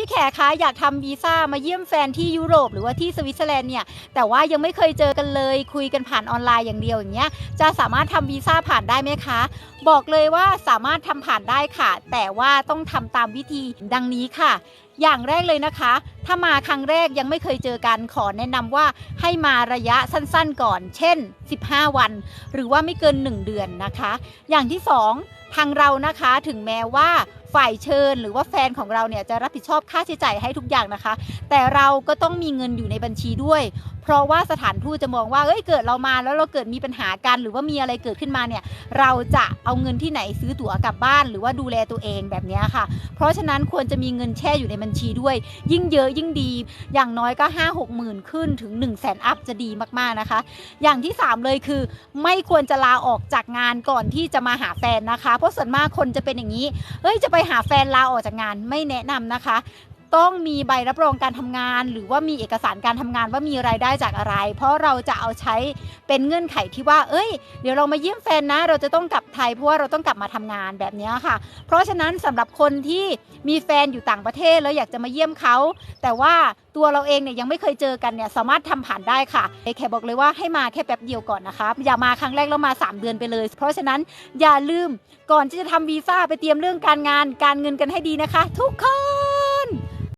พี่แขกคะอยากทำวีซ่ามาเยี่ยมแฟนที่ยุโรปหรือว่าที่สวิตเซอร์แลนด์เนี่ยแต่ว่ายังไม่เคยเจอกันเลยคุยกันผ่านออนไลน์อย่างเดียวอย่างเงี้ยจะสามารถทำวีซ่าผ่านได้ไหมคะ บอกเลยว่าสามารถทำผ่านได้ค่ะ แต่ว่าต้องทำตามวิธีดังนี้ค่ะอย่างแรกเลยนะคะ ถ้ามาครั้งแรกยังไม่เคยเจอกันขอแนะนำว่าให้มาระยะสั้นๆก่อน เช่น 15 วัน หรือว่าไม่เกิน 1 เดือนนะคะ อย่างที่ 2 ทางเรานะคะถึงแม้ว่า ฝ่ายเชิญ หรือว่าแฟนของเราเนี่ยจะรับผิดชอบค่าใช้จ่ายให้ทุกอย่างนะคะ แต่เราก็ต้องมีเงินอยู่ในบัญชีด้วย เพราะว่าสถานทูตจะมองว่าเอ้ยเกิดเรามาแล้วเราเกิดมีปัญหากันหรือว่ามีอะไรเกิดขึ้นมาเนี่ยเราจะเอาเงินที่ไหนซื้อตั๋วกลับบ้าน หรือว่าดูแลตัวเองแบบนี้ค่ะ เพราะฉะนั้นควรจะมีเงินแช่อยู่ในบัญชีด้วย ยิ่งเยอะยิ่งดี อย่างน้อยก็ 5 6หมื่นขึ้นถึง 1 0 0 0 0แสนอัพจะดีมากๆนะคะ อย่างที่ 3 เลยคือ ไม่ควรจะลาออกจากงานก่อนที่จะมาหาแฟนนะคะ เพราะส่วนมากคนจะเป็นอย่างนี้เฮ้ยจะไปหาแฟนลาออกจากงานไม่แนะนำนะคะ ต้องมีใบรับรองการทำงาน หรือว่ามีเอกสารการทำงานว่ามีรายได้จากอะไร เพราะเราจะเอาใช้เป็นเงื่อนไขที่ว่า เอ้ย เดี๋ยวเรามาเยี่ยมแฟนนะ เราจะต้องกลับไทยเพราะว่าเราต้องกลับมาทำงานแบบนี้ค่ะ เพราะฉะนั้นสำหรับคนที่มีแฟนอยู่ต่างประเทศแล้วอยากจะมาเยี่ยมเขา แต่ว่าตัวเราเองเนี่ยยังไม่เคยเจอกันเนี่ยสามารถทำผ่านได้ค่ะแค่บอกเลยว่าให้มาแค่แป๊บเดียวก่อนนะคะอย่ามาครั้งแรกแล้วมา 3 เดือนไปเลย เพราะฉะนั้นอย่าลืมก่อนที่จะทำวีซ่าไปเตรียมเรื่องการงานการเงินกันให้ดีนะคะ ทุกคน